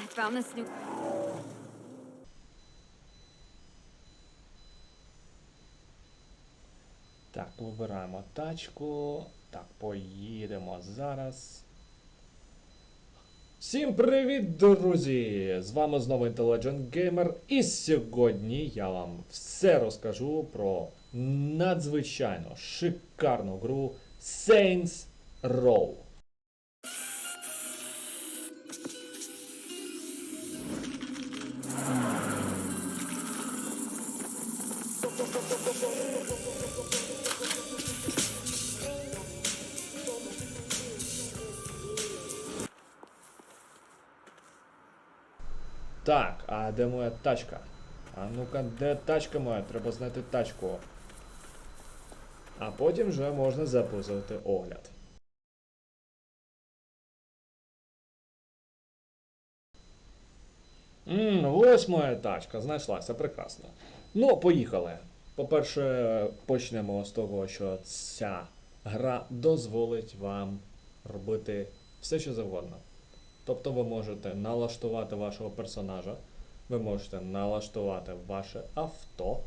I found this new. Так, вибираємо тачку. Так, поїдемо зараз. Всім привіт, друзі! З вами знову Intelligent Gamer, і сьогодні я вам все розкажу про надзвичайно шикарну гру Saints Row. А де моя тачка? А ну-ка, де тачка моя? Треба знайти тачку. А потім вже можна записувати огляд. Ммм, ось моя тачка, знайшлася, прекрасно. Ну, поїхали. По-перше, почнемо з того, що ця гра дозволить вам робити все, що завгодно. Тобто ви можете налаштувати вашого персонажа, ви можете налаштувати ваше авто,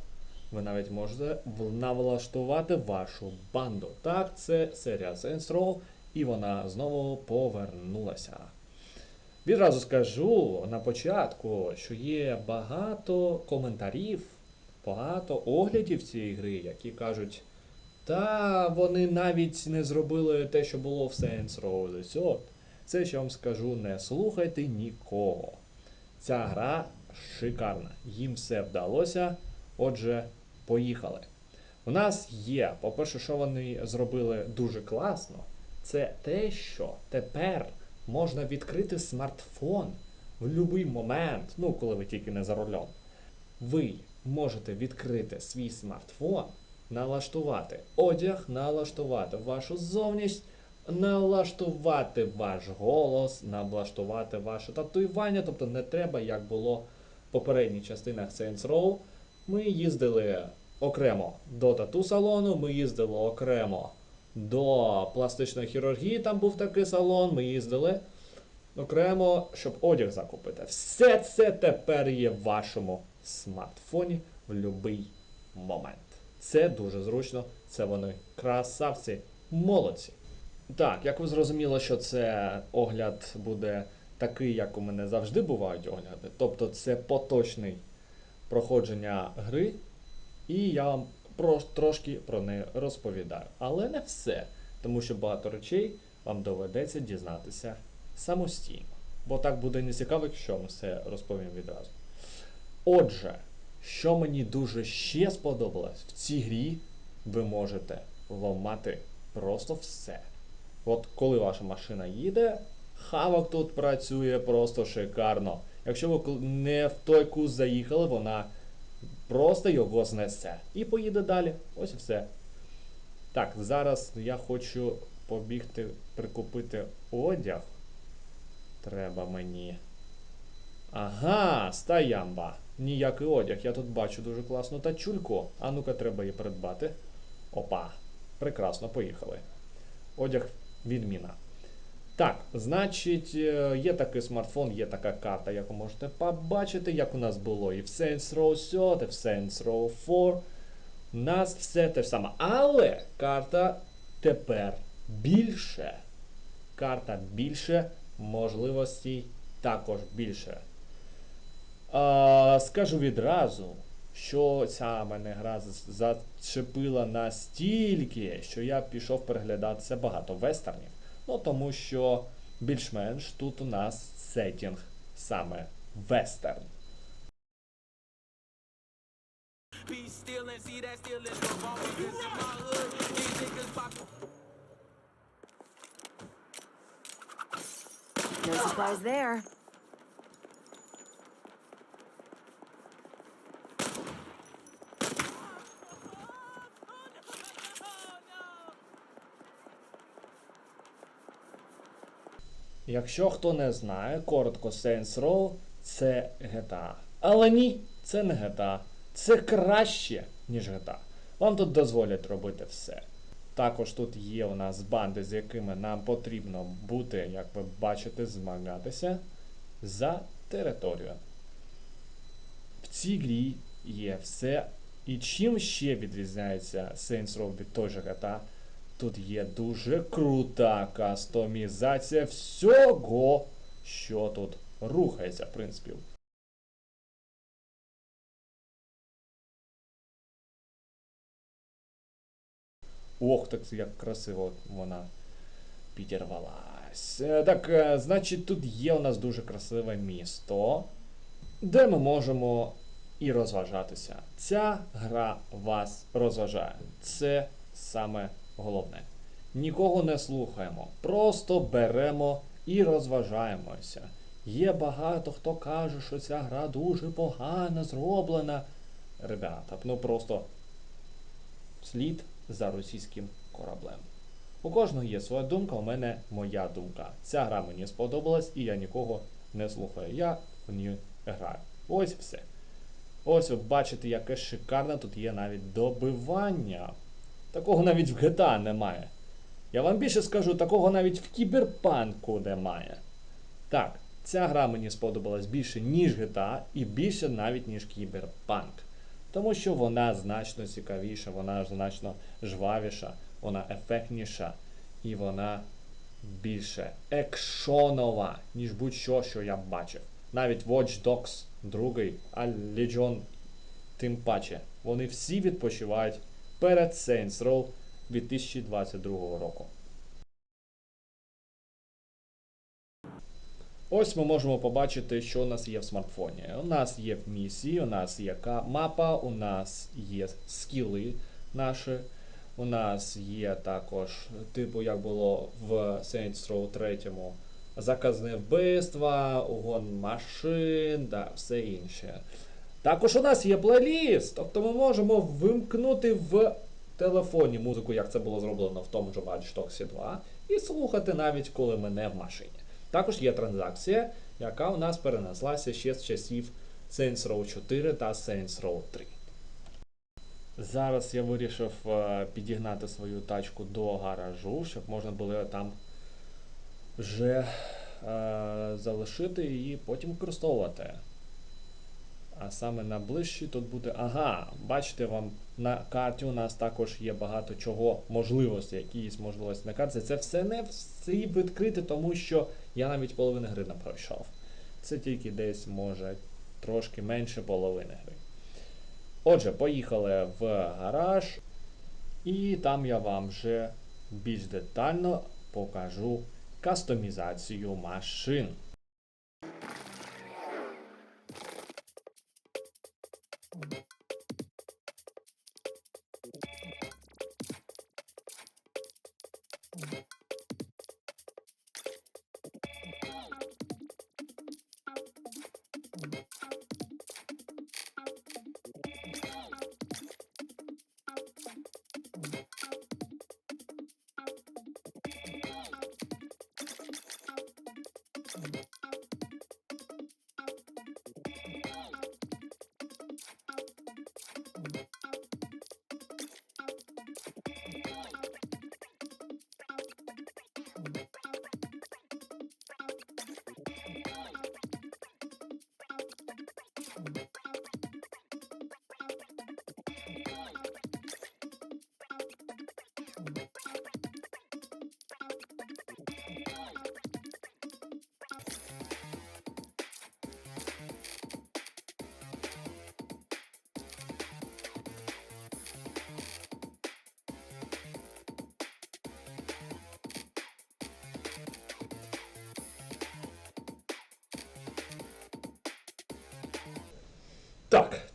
ви навіть можете налаштувати вашу банду. Так, це серія Saints Row, і вона знову повернулася. Відразу скажу на початку, що є багато коментарів, багато оглядів цієї гри, які кажуть, та вони навіть не зробили те, що було в Saints Row The Third. Це що вам скажу, не слухайте нікого. Ця гра шикарна. Їм все вдалося. Отже, поїхали. У нас є, по-перше, що вони зробили дуже класно, це те, що тепер можна відкрити смартфон в будь-який момент, ну, коли ви тільки не за рулем. Ви можете відкрити свій смартфон, налаштувати одяг, налаштувати вашу зовність, налаштувати ваш голос, налаштувати ваше татуювання. Тобто не треба, як було попередніх частинах Saints Row. Ми їздили окремо до тату салону, ми їздили окремо до пластичної хірургії, там був такий салон, ми їздили окремо, щоб одяг закупити. Все це тепер є в вашому смартфоні в будь-який момент. Це дуже зручно, це вони красавці, молодці. Так, як ви зрозуміли, що це огляд буде такий, як у мене завжди бувають огляди. Тобто це поточний проходження гри, і я вам про, трошки про неї розповідаю. Але не все, тому що багато речей вам доведеться дізнатися самостійно. Бо так буде нецікаво, якщо вам все розповім відразу. Отже, що мені дуже ще сподобалось, в цій грі ви можете ламати просто все. От коли ваша машина їде, хавок тут працює просто шикарно. Якщо ви не в той кус заїхали, вона просто його знесе. І поїде далі. Ось і все. Так, зараз я хочу побігти прикупити одяг. Треба мені. Ага, стаямба. Ніякий одяг. Я тут бачу дуже класну тачульку. А ну-ка, треба її придбати. Опа. Прекрасно, поїхали. Одяг відміна. Так, значить, е, є такий смартфон, є така карта, яку можете побачити, як у нас було і в Saints Row 7, і в Saints Row 4. У нас все те ж саме. Але карта тепер більше. Карта більше, можливостей також більше. А, скажу відразу, що ця мене гра зачепила настільки, що я пішов переглядатися багато вестернів. Ну тому що більш-менш тут у нас сетінг саме вестерн. Be still and Якщо хто не знає, коротко Saints Row це GTA. Але ні, це не GTA. Це краще, ніж GTA. Вам тут дозволять робити все. Також тут є у нас банди, з якими нам потрібно бути, як ви бачите, змагатися за територію. В цій грі є все. І чим ще відрізняється Saints Row від той же GTA, тут є дуже крута кастомізація всього, що тут рухається, в принципі. Ох, так як красиво вона підірвалась. Е, Так, е, значить, тут є у нас дуже красиве місто, де ми можемо і розважатися. Ця гра вас розважає. Це саме головне. Нікого не слухаємо, просто беремо і розважаємося. Є багато хто каже, що ця гра дуже погано зроблена. Ребята, ну просто слід за російським кораблем. У кожного є своя думка, у мене моя думка. Ця гра мені сподобалась і я нікого не слухаю. Я в ній граю. Ось все. Ось ви бачите, яке шикарне тут є навіть добивання. Такого навіть в GTA немає. Я вам більше скажу, такого навіть в кіберпанку немає. Так, ця гра мені сподобалась більше, ніж GTA, і більше навіть, ніж кіберпанк. Тому що вона значно цікавіша, вона значно жвавіша, вона ефектніша і вона більше екшонова, ніж будь-що, що я бачив. Навіть Watch Dogs 2, а Legion тим паче. Вони всі відпочивають перед Saints Row 2022 року. Ось ми можемо побачити, що у нас є в смартфоні. У нас є місії, у нас є мапа, у нас є скіли наші. У нас є також, типу, як було в Saints Row 3, заказне вбивства, угон машин, да, все інше. Також у нас є плейліст, тобто ми можемо вимкнути в телефоні музику, як це було зроблено в тому ж Watch Dogs 2, і слухати навіть коли ми не в машині. Також є транзакція, яка у нас перенеслася ще з часів Saints Row 4 та Saints Row 3. Зараз я вирішив е, підігнати свою тачку до гаражу, щоб можна було там вже е, залишити і потім використовувати. А саме на ближчі тут буде. Ага, бачите, вам на карті у нас також є багато чого, можливостей, якісь можливості на карті. Це все не всі відкрити, тому що я навіть половини гри не пройшов. Це тільки десь може трошки менше половини гри. Отже, поїхали в гараж, і там я вам вже більш детально покажу кастомізацію машин. Bye.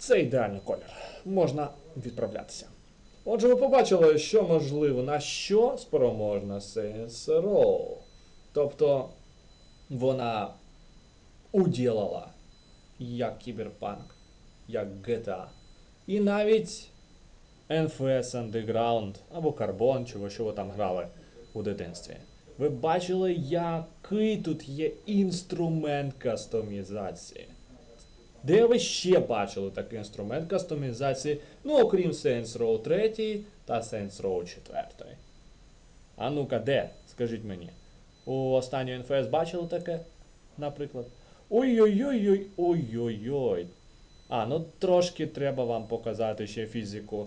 Це ідеальний колір. Можна відправлятися. Отже, ви побачили, що можливо, на що спроможна Saints Row. Тобто вона уділала як Кіберпанк, як GTA. І навіть NFS Underground або Carbon, чи що ви там грали у дитинстві. Ви бачили, який тут є інструмент кастомізації. Де ви ще бачили такий інструмент кастомізації, ну окрім Saints Row 3 та Saints Row 4? А ну-ка, де? Скажіть мені. У останньої NFS бачили таке, наприклад? Ой-ой-ой-ой, ой-ой-ой. А, ну трошки треба вам показати ще фізику,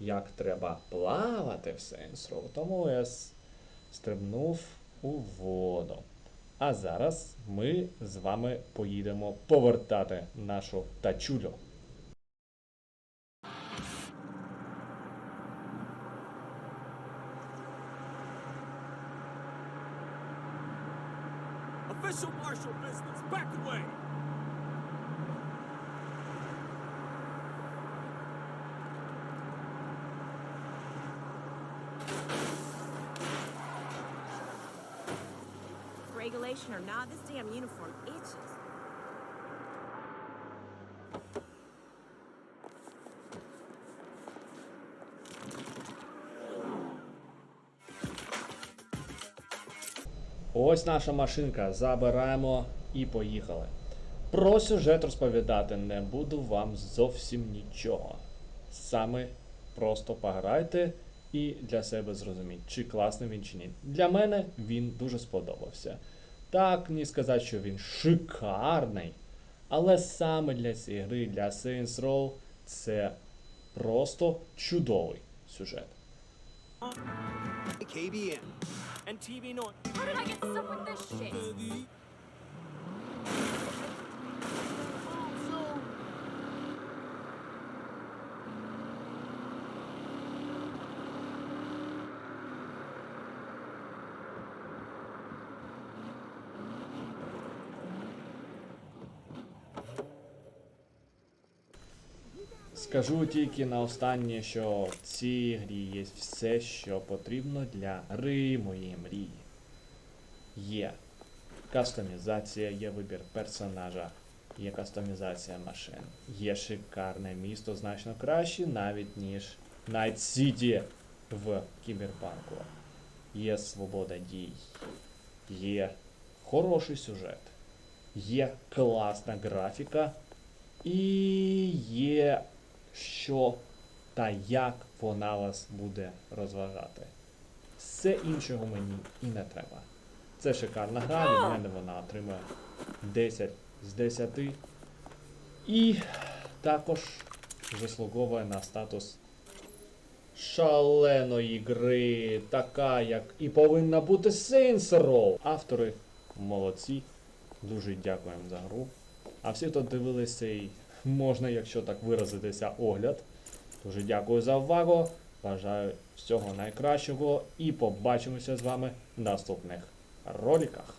як треба плавати в Saints Row. Тому я стрибнув у воду. А зараз ми з вами поїдемо повертати нашу тачулю. Official martial business, back away! Regulation or not, this damn uniform itches. Ось наша машинка. Забираємо і поїхали. Про сюжет розповідати не буду вам зовсім нічого. Саме просто пограйте і для себе зрозуміть, чи класний він чи ні. Для мене він дуже сподобався. Так, не сказати, що він шикарний. Але саме для цієї гри, для Saints Row, це просто чудовий сюжет. KBN. And TV North. How did I get stuck with this shit? Скажу тільки на останнє, що в цій грі є все, що потрібно для гри моєї мрії. Є кастомізація, є вибір персонажа, є кастомізація машин. Є шикарне місто, значно краще навіть ніж Night City в кіберпанку. Є свобода дій, є хороший сюжет, є класна графіка. І є що та як вона вас буде розважати. Все іншого мені і не треба. Це шикарна гра, від мене вона отримує 10 з 10. І також заслуговує на статус шаленої гри, така, як і повинна бути Saints Row. Автори молодці. Дуже дякуємо за гру. А всі, хто дивилися цей, можна, якщо так виразитися, огляд. Дуже дякую за увагу. Бажаю всього найкращого і побачимося з вами в наступних роликах.